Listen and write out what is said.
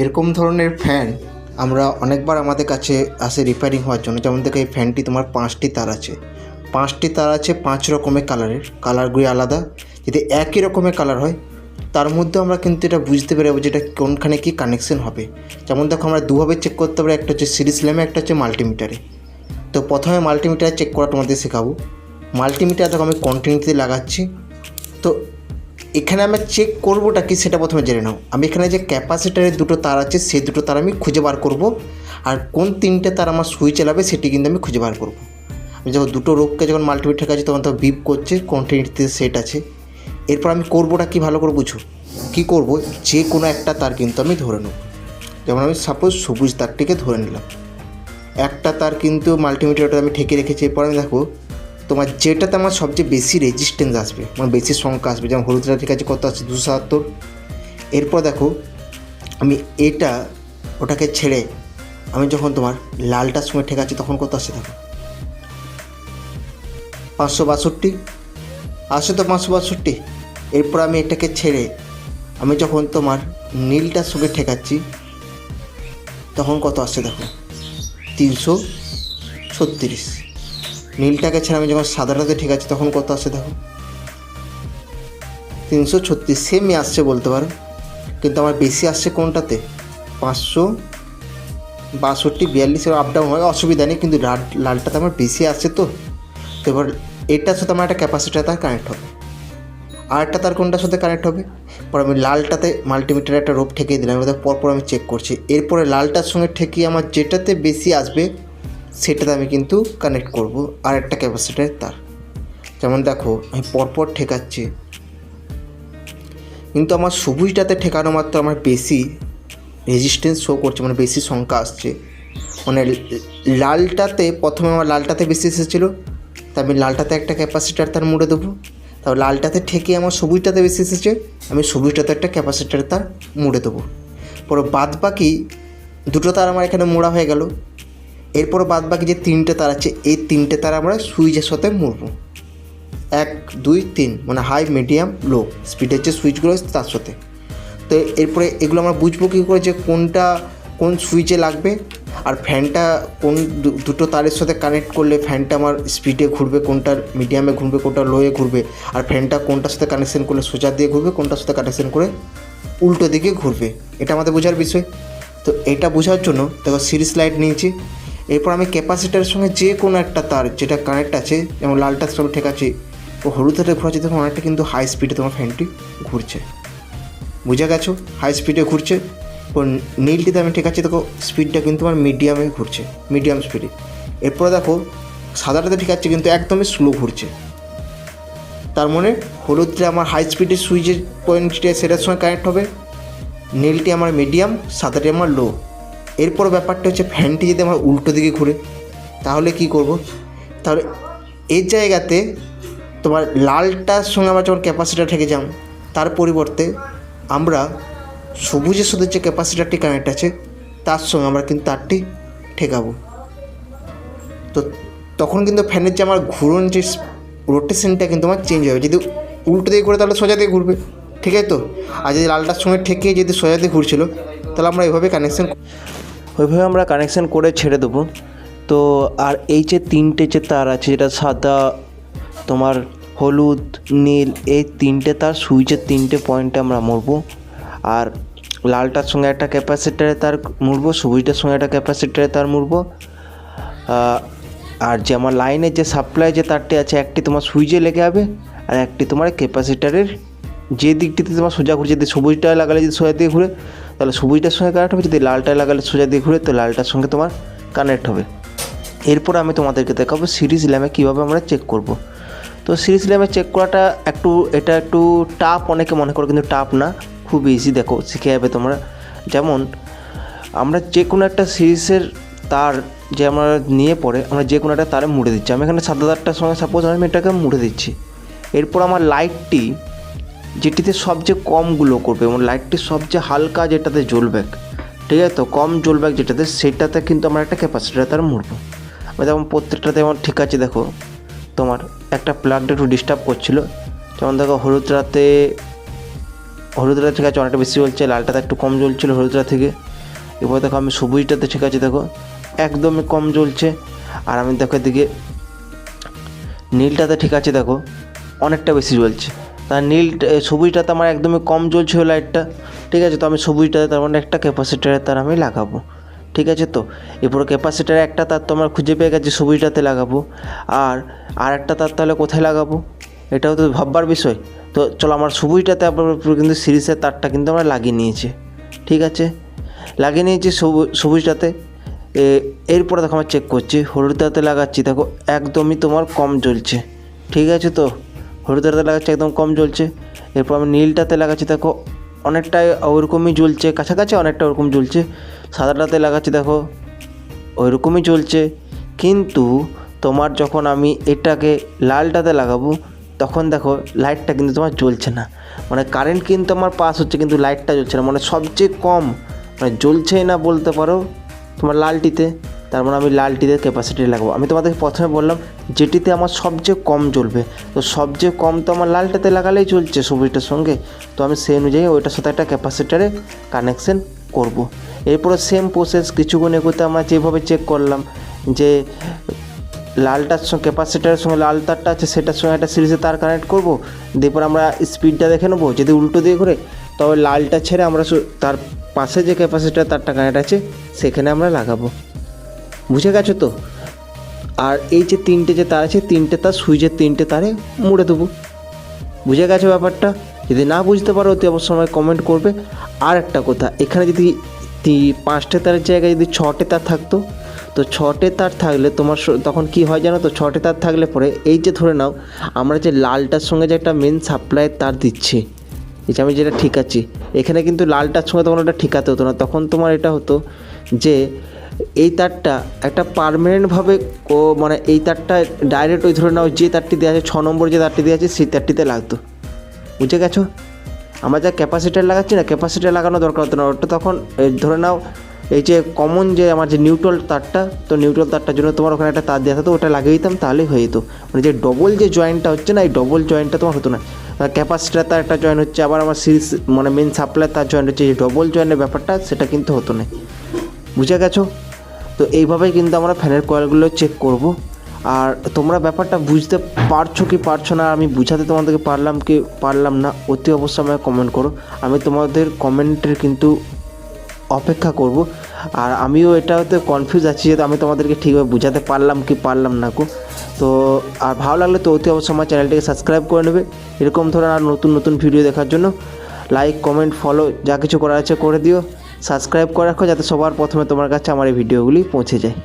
এরকম ধরনের ফ্যান আমরা অনেকবার আমাদের কাছে আসে রিপেয়ারিং হওয়ার জন্য। যেমন দেখো, এই ফ্যানটি তোমার পাঁচটি তার আছে। পাঁচটি তার আছে, পাঁচ রকমের কালারের কালারগুলি আলাদা। যদি একই রকমের কালার হয়, তার মধ্যে আমরা কিন্তু এটা বুঝতে পারব যে এটা কোনখানে কী কানেকশন হবে। যেমন দেখো, আমরা দুভাবে চেক করতে পারি, একটা হচ্ছে সিরিজ ল্যামে একটা হচ্ছে মাল্টিমিটারে তো প্রথমে মাল্টিমিটার চেক করা তোমাদের শেখাবো। মাল্টিমিটার দেখো, আমি কন্টিনিউতে লাগাচ্ছি। তো এখানে আমি চেক করবোটা কি সেটা প্রথমে জেনে নাও। আমি এখানে যে ক্যাপাসিটারের দুটো তার আছে, সেই দুটো তার আমি খুঁজে বার করব। আর কোন তিনটে তার আমার সুইচ চালাবে সেটি কিন্তু আমি খুঁজে বার করব। আমি যখন দুটো রোগকে যখন মাল্টিমিটার কাছে তখন তো বিপ করছে কন্টিনিউতে সেট আছে। এরপর আমি করবোটা কি ভালো করে বুঝো? কী করব? যে কোনো একটা তার কিন্তু আমি ধরে নেব। যেমন আমি সাপোজ সবুজ তারটিকে ধরে নিলাম। একটা তার কিন্তু মাল্টিমিটারটা আমি ঠেকে রেখেছি, এরপর আমি দেখো তোমার যেটাতে আমার সবচেয়ে বেশি রেজিস্ট্যান্স আসবে মানে বেশি সংখ্যা আসবে, যেমন হলুদটা ঠিক আছে কত আছে? দুশো সাতাত্তর। এরপর দেখো, আমি এটা ওটাকে ছেড়ে আমি যখন তোমার লালটার সময় ঠেকাচ্ছি তখন কত আসছে দেখো? পাঁচশো বাষট্টি। আসে তো পাঁচশো বাষট্টি। এরপর আমি এটাকে ছেড়ে আমি যখন তোমার নীলটার সঙ্গে ঠেকাচ্ছি তখন কত আসছে দেখো? তিনশো ছত্রিশ। নীলটাকে ছেড়ে আমি যখন সাদাটাতে ঠিক আছে, তখন কত আসছে দেখো? তিনশো ছত্রিশ সেমই আসছে বলতে পারো। কিন্তু আমার বেশি আসছে কোনটাতে? পাঁচশো বাষট্টি, বিয়াল্লিশ আপ ডাউন হয়, অসুবিধা নেই, কিন্তু লাল লালটাতে আমার বেশি আসছে তো। তো এবার এটার সাথে আমার একটা ক্যাপাসিটার তার কানেক্ট হবে। আর একটা তার কোনটার সাথে কানেক্ট হবে? পর আমি লালটাতে মাল্টিমিটারে একটা রোপ ঠেকিয়ে দিলাম, এবার পরপর আমি চেক করছি। এরপরে লালটার সঙ্গে ঠেকিয়ে আমার যেটাতে বেশি আসবে সেটাতে আমি কিন্তু কানেক্ট করব আর একটা ক্যাপাসিটারের তার। যেমন দেখো, আমি পরপর ঠেকাচ্ছি। কিন্তু আমার সবুজটাতে ঠেকানো মাত্র আমার বেশি রেজিস্ট্যান্স শো করছে মানে বেশি সংখ্যা আসছে। মানে লালটাতে, প্রথমে আমার লালটাতে বেশি এসেছিল তা আমি লালটাতে একটা ক্যাপাসিটার তার মুড়ে দেবো। তারপর লালটাতে ঠেকে আমার সবুজটাতে বেশি এসেছে, আমি সবুজটাতে একটা ক্যাপাসিটার তার মুড়ে দেবো। পরে বাদ বাকি দুটো তার আমার এখানে মোড়া হয়ে গেল। এরপর বাদ বাকি যে তিনটে তার আছে, এই তিনটে তার আমরা সুইচের সাথে মুড়বো। এক, দুই, তিন মানে হাই, মিডিয়াম, লো স্পিডের যে সুইচগুলো তার সাথে। তো এরপরে এগুলো আমরা বুঝব কী করে যে কোনটা, কোন সুইচে লাগবে, আর ফ্যানটা কোন দুটো তারের সাথে কানেক্ট করলে ফ্যানটা আমার স্পিডে ঘুরবে, কোনটার মিডিয়ামে ঘুরবে কোনটা লোয়ে ঘুরবে, আর ফ্যানটা কোনটার সাথে কানেকশন করলে সোজা দিয়ে ঘুরবে, কোনটার সাথে কানেকশন করে উল্টো দিকে ঘুরবে। এটা আমাদের বোঝার বিষয়। তো এটা বোঝার জন্য দেখো সিরিজ লাইট নিয়েছি। এরপর আমি ক্যাপাসিটারের সঙ্গে যে কোনো একটা তার যেটা কানেক্ট আছে, যেমন সঙ্গে ঠিক আছে, ও হলুদটা ঘোরাচ্ছে তখন অনেকটা কিন্তু হাই স্পিডে তোমার ফ্যানটি ঘুরছে। বুঝে গেছো? হাই স্পিডে ঘুরছে। ও নীলটিতে আমি ঠিক আছে, দেখো স্পিডটা কিন্তু আমার মিডিয়ামে ঘুরছে মিডিয়াম স্পিডে এরপরে দেখো, সাদাটাতে ঠিক আছে, কিন্তু একদমই স্লো ঘুরছে। তার মানে হলুদটা আমার হাই স্পিডে সুইচের পয়েন্টটা সেটার সঙ্গে কানেক্ট হবে, নীলটি আমার মিডিয়াম সাদাটি আমার লো এরপর ব্যাপারটা হচ্ছে ফ্যানটি যদি আমার উল্টো দিকে ঘুরে, তাহলে কি করব? তাহলে এর জায়গাতে তোমার লালটার সঙ্গে আমরা যখন ক্যাপাসিটার ঠেকে যাম, তার পরিবর্তে আমরা সবুজের সাথে যে ক্যাপাসিটারটি কানেক্ট আছে, তার সঙ্গে আমরা কিন্তু তারটি ঠেকাবো। তো তখন কিন্তু ফ্যানের যে আমার ঘুরন যে রোটেশনটা কিন্তু আমার চেঞ্জ হবে। যদি উল্টো দিকে ঘুরে তাহলে সোজা দিকে ঘুরবে, ঠিক আছে তো? আর যদি লালটার সঙ্গে ঠেকিয়ে যদি সোজা দিকে ঘুরছিল, তাহলে আমরা এভাবে কানেকশন ওইভাবে আমরা কানেকশান করে ছেড়ে দেবো। তো আর এই যে তিনটে যে তার আছে, যেটা সাদা, তোমার হলুদ, নীল, এই তিনটে তার সুইচের তিনটে পয়েন্টে আমরা মুড়বো। আর লালটার সঙ্গে একটা ক্যাপাসিটারে তার মুড়বো সবুজটার সঙ্গে একটা ক্যাপাসিটারে তার মুড়বো। আর যে আমার লাইনের যে সাপ্লাই যে তারটি আছে, একটি তোমার সুইচে লেগে যাবে, আর একটি তোমার ক্যাপাসিটারের যে দিকটিতে তোমার সোজা ঘুরছে যদি সবুজটায় লাগালে যদি সোজা দিয়ে ঘুরে, তাহলে সবুজটার সঙ্গে কানেক্ট হবে, যদি লালটায় লাগালে সোজা দিয়ে ঘুরে, তো লালটার সঙ্গে তোমার কানেক্ট হবে। এরপর আমি তোমাদেরকে দেখাবো সিরিজ ল্যামে কীভাবে আমরা চেক করব। তো সিরিজ ল্যামে চেক করাটা একটু, এটা একটু টাফ অনেকে মনে করো কিন্তু টাফ না, খুব ইজি দেখো, শিখে যাবে তোমরা। যেমন, আমরা যে কোনো একটা সিরিজের তার যে আমরা নিয়ে পরে, আমরা যে কোনো একটা তারে মুড়ে দিচ্ছি। আমি এখানে সাদা তারটার সঙ্গে সাপোজ আমি এটাকে মুড়ে দিচ্ছি। এরপর আমার লাইটটি যেটিতে সবচেয়ে কম কমগুলো করবে, এবং লাইটটি সবচেয়ে হালকা যেটাতে জ্বলবে। ঠিক আছে? তো কম জ্বলবে যেটাতে, সেটাতে কিন্তু আমরা একটা ক্যাপাসিটার তার আমি যেমন প্রত্যেকটাতে আমার ঠিক আছে, দেখো, তোমার একটা প্লাগটা একটু ডিস্টার্ব করছিল। যেমন দেখো, হলুদ রাতে হলুদটা ঠিক আছে, অনেকটা বেশি জ্বলছে লালটাতে একটু কম জ্বলছিল হলুদটা থেকে। এবার দেখো, আমি সবুজটাতে, ঠিক আছে, দেখো, একদমই কম জ্বলছে। আর আমি দেখো, এদিকে নীলটাতে, ঠিক আছে, দেখো, অনেকটা বেশি জ্বলছে। তার নীল সবুজটাতে আমার একদমই কম জ্বলছিল লাইটটা, ঠিক আছে? তো আমি সবুজটাতে তার মানে একটা ক্যাপাসিটারের তার আমি লাগাবো, ঠিক আছে তো? এরপর ক্যাপাসিটার একটা তার তো আমার খুঁজে পেয়ে গেছি সবুজটাতে লাগাবো। আর আর একটা তার তাহলে কোথায় লাগাবো? এটাও তো ভাববার বিষয়। তো চলো আমার সবুজটাতে আবার কিন্তু সিরিজের তারটা কিন্তু আমরা লাগিয়ে নিয়েছি, ঠিক আছে? লাগিয়ে নিয়েছি সবুজ সবুজটাতে এরপরে দেখো, আমার চেক করছি হলুদটাতে লাগাচ্ছি, দেখো, একদমই তোমার কম জ্বলছে, ঠিক আছে তো? হলুদটাতে লাগাচ্ছি, একদম কম জ্বলছে। এরপর আমি নীলটাতে লাগাচ্ছি, দেখো, অনেকটাই ওরকমই জ্বলছে, কাছাকাছি অনেকটা ওরকম জ্বলছে। সাদাটাতে লাগাচ্ছি, দেখো, ওইরকমই চলছে কিন্তু তোমার যখন আমি এটাকে লালটাতে লাগাবো, তখন দেখো, লাইটটা কিন্তু তোমার জ্বলছে না। মানে কারেন্ট কিন্তু আমার পাস হচ্ছে, কিন্তু লাইটটা জ্বলছে না। মানে সবচেয়ে কম মানে জ্বলছেই না বলতে পারো তোমার লালটিতে। তার মানে আমি লালটিতে ক্যাপাসিটি লাগাবো। আমি তোমাদেরকে প্রথমে বললাম, যেটিতে আমার সবচেয়ে কম জ্বলবে। তো সবচেয়ে কম তো আমার লালটাতে লাগালেই চলছে সবুজটার সঙ্গে। তো আমি সেই অনুযায়ী ওইটার সাথে একটা ক্যাপাসিটারে কানেকশন করব। এরপরে সেম প্রসেস কিছুক্ষণ এগোতে আমরা যেভাবে চেক করলাম, যে লালটার সঙ্গে ক্যাপাসিটারের সঙ্গে, লাল তারটা আছে, সেটার সঙ্গে একটা সিরিজে তার কানেক্ট করব। এরপর আমরা স্পিডটা দেখে নেব, যদি উল্টো দিয়ে ঘুরে, তবে লালটা ছেড়ে আমরা তার পাশে যে ক্যাপাসিটার তারটা কানেক্ট আছে, সেখানে আমরা লাগাবো। বুঝে গেছো তো? আর এই যে তিনটে যে তার আছে, তিনটে তার সুইচের তিনটে তারে মুড়ে দেবো। বুঝে গেছো ব্যাপারটা? যদি না বুঝতে পারো, অতি অবশ্যই আমায় কমেন্ট করবে। আর একটা কথা, এখানে যদি পাঁচটে তারের জায়গায় যদি ছটে তার থাকতো, তো ছটে তার থাকলে তোমার তখন কি হয় জানো তো? ছটে তার থাকলে পরে এই যে ধরে নাও, আমরা যে লালটার সঙ্গে যে একটা মেন সাপ্লাইয়ের তার দিচ্ছি, এই যে আমি যেটা ঠিক আছি এখানে কিন্তু লালটার সঙ্গে তখন ওটা ঠিকাতে হতো না। তখন তোমার এটা হতো যে এই তারটা একটা পারমানেন্টভাবে ও মানে এই তারটা ডাইরেক্ট ওই ধরে নাও যে তারটি দেওয়া আছে, ছ নম্বর যে তারটি দেওয়া আছে, সেই তারটিতে লাগতো। বুঝে গেছো? আমরা যা ক্যাপাসিটার লাগাচ্ছি না ক্যাপাসিটার লাগানো দরকার হতো না। ওটা তখন ধরে নাও, এই যে কমন যে আমার যে নিউট্রাল তারটা, তো নিউট্রাল তারটার জন্য তোমার ওখানে একটা তার দেওয়া থাকতো, ওটা লাগিয়ে দিতাম, তাহলেই হয়ে যেত। মানে যে ডবল যে জয়েন্টটা হচ্ছে না, এই ডবল জয়েন্টটা তোমার হতো না। ক্যাপাসিটার তার একটা জয়েন্ট হচ্ছে, আবার আমার সিরিজ মানে মেন সাপ্লাই তার জয়েন্ট হচ্ছে যে ডবল জয়েন্টের ব্যাপারটা সেটা কিন্তু হতো না। বুঝে গেছো? তো এইভাবেই কিন্তু আমরা ফ্যানের কয়েলগুলো চেক করব। আর তোমরা ব্যাপারটা বুঝতে পারছ কি পারছ না, আমি বুঝাতে তোমাদেরকে পারলাম কি পারলাম না, অতি অবশ্যই আমাকে কমেন্ট করো। আমি তোমাদের কমেন্টের কিন্তু অপেক্ষা করব। আর আমিও এটাতে কনফিউজ আছি যে আমি তোমাদেরকে ঠিকভাবে বুঝাতে পারলাম কি পারলাম না কো তো, আর ভালো লাগলে তো অতি অবশ্যই আমার চ্যানেলটিকে সাবস্ক্রাইব করে নেবে। এরকম ধরনের আর নতুন নতুন ভিডিও দেখার জন্য লাইক কমেন্ট ফলো যা কিছু করার আছে করে দিও। সাবস্ক্রাইব করে রাখো যাতে সবার প্রথমে তোমার কাছে আমার এই ভিডিওগুলি পৌঁছে যায়।